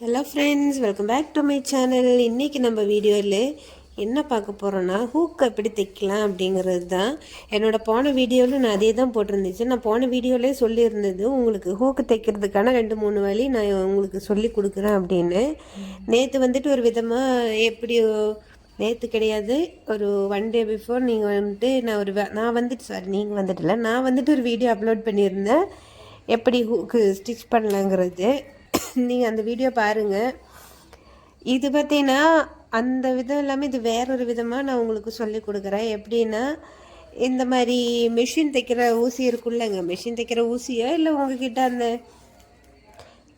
Hello friends welcome back to my channel இன்றைக்கி நம்ம வீடியோவில் என்ன பார்க்க போகிறோன்னா ஹூக் எப்படி தைக்கலாம் அப்படிங்கிறது தான். என்னோடய போன வீடியோவில் நான் அதே தான் போட்டிருந்துச்சு. நான் போன வீடியோவிலே சொல்லியிருந்தது உங்களுக்கு ஹூக்கு தைக்கிறதுக்கான ரெண்டு மூணு வழி நான் உங்களுக்கு சொல்லி கொடுக்குறேன் அப்படின்னு. நேற்று வந்துட்டு ஒரு விதமாக எப்படி நேற்று கிடையாது ஒரு ஒன் டே பிஃபோர் நீங்கள் வந்துட்டு நான் ஒரு நான் வந்துட்டு சாரி நீங்கள் வந்துட்டுல. நான் வந்துட்டு ஒரு வீடியோ அப்லோட் பண்ணியிருந்தேன். எப்படி ஹூக்கு ஸ்டிச் பண்ணலாங்கிறது. நீங்கள் அந்த வீடியோ பாருங்கள் இது பார்த்தீங்கன்னா அந்த விதம் இல்லாமல் இது வேறொரு விதமாக நான் உங்களுக்கு சொல்லி கொடுக்குறேன். எப்படின்னா இந்த மாதிரி மிஷின் தைக்கிற ஊசி இருக்குல்லங்க. மிஷின் தைக்கிற ஊசியோ இல்லை உங்ககிட்ட அந்த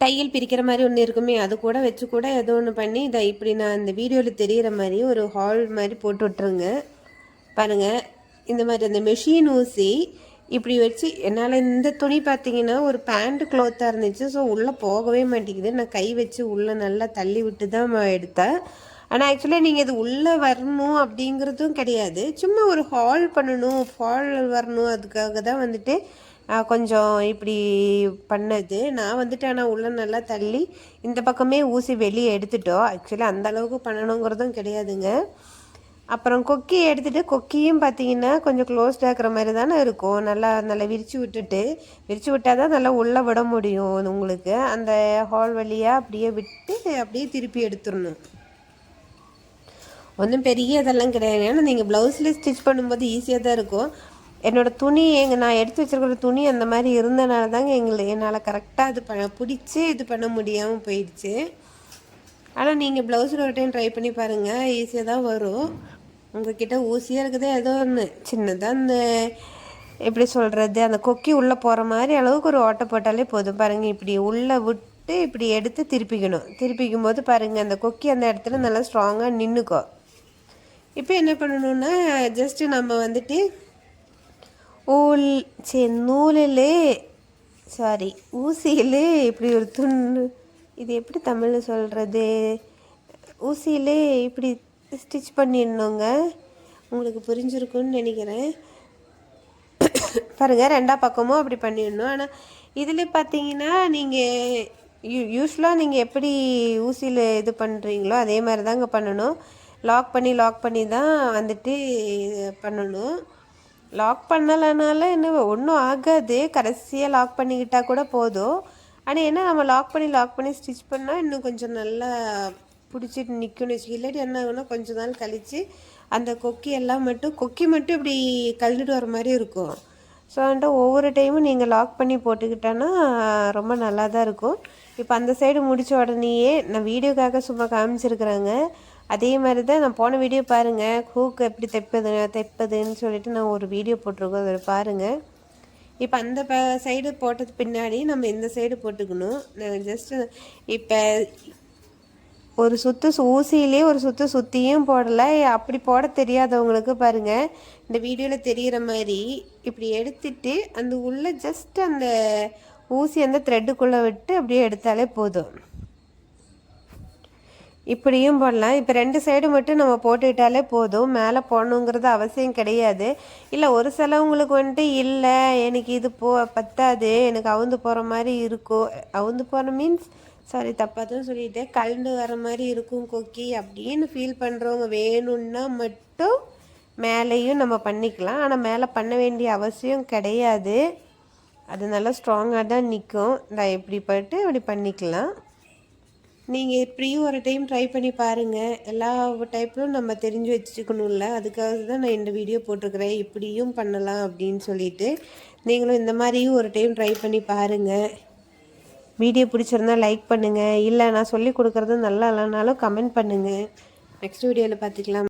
தையல் பிரிக்கிற மாதிரி ஒன்று இருக்குமே அது கூட வச்சு கூட ஏதோ ஒன்று பண்ணி இதை இப்படி நான் இந்த வீடியோவில் தெரிகிற மாதிரி ஒரு ஹால் மாதிரி போட்டு விட்ருங்க பாருங்கள் இந்த மாதிரி அந்த மெஷின் ஊசி இப்படி வச்சு என்னால் இந்த துணி பார்த்தீங்கன்னா ஒரு பேண்ட் க்ளோத்தாக இருந்துச்சு. ஸோ உள்ளே போகவே மாட்டேங்குது. நான் கை வச்சு உள்ளே நல்லா தள்ளி விட்டு தான் எடுத்தேன். ஆனால் ஆக்சுவலாக நீங்கள் இது உள்ளே வரணும் அப்படிங்கிறதும் கிடையாது. சும்மா ஒரு ஹால் பண்ணணும் ஹால் வரணும் அதுக்காக தான் வந்துட்டு கொஞ்சம் இப்படி பண்ணது. நான் வந்துட்டு ஆனால் உள்ளே நல்லா தள்ளி இந்த பக்கமே ஊசி வெளியே எடுத்துட்டோம். ஆக்சுவலாக அந்த அளவுக்கு பண்ணணுங்கிறதும் கிடையாதுங்க. அப்புறம் கொக்கி எடுத்துகிட்டு கொக்கியும் பார்த்தீங்கன்னா கொஞ்சம் க்ளோஸ்ட் இருக்கிற மாதிரி தானே இருக்கும். நல்லா நல்லா விரித்து விட்டுட்டு விரித்து விட்டால் தான் நல்லா உள்ளே விட முடியும் உங்களுக்கு. அந்த ஹால் வழியாக அப்படியே விட்டு அப்படியே திருப்பி எடுத்துடணும். ஒன்றும் பெரிய இதெல்லாம் கிடையாது. ஏன்னா நீங்கள் ப்ளவுஸில் ஸ்டிச் பண்ணும்போது ஈஸியாக தான் இருக்கும். என்னோடய துணி எங்கள் நான் எடுத்து வச்சுருக்கிற துணி அந்த மாதிரி இருந்தனால தாங்க எங்களுக்கு என்னால் கரெக்டாக இது பண்ண பிடிச்சி இது பண்ண முடியாமல் போயிடுச்சு. ஆனால் நீங்கள் ப்ளவுஸில் ஒரு டைம் ட்ரை பண்ணி பாருங்கள் ஈஸியாக தான் வரும். உங்ககிட்ட ஊசியாக இருக்குது ஏதோ ஒன்று சின்னதாக அந்த எப்படி சொல்கிறது அந்த கொக்கி உள்ளே போகிற மாதிரி அளவுக்கு ஒரு ஓட்டை போட்டாலே போதும். பாருங்கள் இப்படி உள்ளே விட்டு இப்படி எடுத்து திருப்பிக்கணும். திருப்பிக்கும் போது பாருங்கள் அந்த கொக்கி அந்த இடத்துல நல்லா ஸ்ட்ராங்காக நின்றுக்கும் இப்போ என்ன பண்ணணுன்னா ஜஸ்ட்டு நம்ம வந்துட்டு ஊல் சரி நூலிலே சாரி ஊசியிலே இப்படி ஒரு துண்டு இது எப்படி தமிழில் சொல்கிறது ஊசியிலே இப்படி ஸ்டிச் பண்ணிடணுங்க. உங்களுக்கு புரிஞ்சிருக்குன்னு நினைக்கிறேன். பாருங்கள் ரெண்டா பக்கமும் அப்படி பண்ணிடணும். ஆனால் இதில் பார்த்தீங்கன்னா நீங்கள் யூ யூஸ்வலாக நீங்கள் எப்படி ஊசியில் இது பண்ணுறீங்களோ அதே மாதிரி தாங்க பண்ணணும். லாக் பண்ணி லாக் பண்ணி தான் வந்துட்டு பண்ணணும். லாக் பண்ணலைனால என்ன ஒன்றும் ஆகாது. கடைசியாக லாக் பண்ணிக்கிட்டால் கூட போதும். ஆனால் என்ன நம்ம லாக் பண்ணி லாக் பண்ணி ஸ்டிச் பண்ணால் இன்னும் கொஞ்சம் நல்லா பிடிச்சிட்டு நிற்கணும் வச்சு இல்லாட்டி என்ன ஆகுனா கொஞ்ச நாள் கழித்து அந்த கொக்கி எல்லாம் மட்டும் கொக்கி மட்டும் இப்படி கழுந்துட்டு வர மாதிரி இருக்கும். ஸோ வந்துட்டு ஒவ்வொரு டைமும் நீங்கள் லாக் பண்ணி போட்டுக்கிட்டோன்னா ரொம்ப நல்லா தான் இருக்கும். இப்போ அந்த சைடு முடித்த உடனேயே நான் வீடியோக்காக சும்மா காமிச்சிருக்கிறாங்க. அதே மாதிரி தான் நான் போன வீடியோ பாருங்கள் ஹூக்கு எப்படி தைப்பது தைப்பதுன்னு சொல்லிட்டு நான் ஒரு வீடியோ போட்டிருக்கோம். அதை பாருங்கள் இப்போ அந்த ப சைடு போட்டது பின்னாடி நம்ம இந்த சைடு போட்டுக்கணும். நான் ஜஸ்ட்டு இப்போ ஒரு சுற்று ஊசியிலே ஒரு சுற்று சுற்றியும் போடலை. அப்படி போட தெரியாதவங்களுக்கு பாருங்கள் இந்த வீடியோவில் தெரிகிற மாதிரி இப்படி எடுத்துட்டு அந்த உள்ளே ஜஸ்ட் அந்த ஊசி அந்த த்ரெட்டுக்குள்ளே விட்டு அப்படியே எடுத்தாலே போதும். இப்படியும் போடலாம். இப்போ ரெண்டு சைடு மட்டும் நம்ம போட்டுக்கிட்டாலே போதும். மேலே போடணுங்கிறது அவசியம் கிடையாது. இல்லை ஒரு சிலவங்களுக்கு வந்துட்டு இல்லை எனக்கு இது போ பத்தாது. எனக்கு அவுந்து போகிற மாதிரி இருக்கும் அவுந்து போகிற மீன்ஸ் சாரி தப்பாக தான் சொல்லிட்டேன். கலந்து வர மாதிரி இருக்கும் கொக்கி அப்படின்னு ஃபீல் பண்ணுறவங்க வேணும்னா மட்டும் மேலேயும் நம்ம பண்ணிக்கலாம். ஆனால் மேலே பண்ண வேண்டிய அவசியம் கிடையாது. அது நல்லா ஸ்ட்ராங்காக தான் நிற்கும் நான் எப்படி பட்டு அப்படி பண்ணிக்கலாம். நீங்கள் இப்படியும் ஒரு டைம் ட்ரை பண்ணி பாருங்கள் எல்லா டைப்லும் நம்ம தெரிஞ்சு வச்சுக்கணும்ல. அதுக்காக தான் நான் இந்த வீடியோ போட்டிருக்கிறேன். இப்படியும் பண்ணலாம் அப்படின்னு சொல்லிட்டு நீங்களும் இந்த மாதிரியும் ஒரு டைம் ட்ரை பண்ணி பாருங்கள் வீடியோ பிடிச்சிருந்தா லைக் பண்ணுங்கள் இல்லை நான் சொல்லி கொடுக்குறது நல்லா இல்லைனாலும் கமெண்ட் பண்ணுங்கள் நெக்ஸ்ட் வீடியோவில் பார்த்துக்கலாம்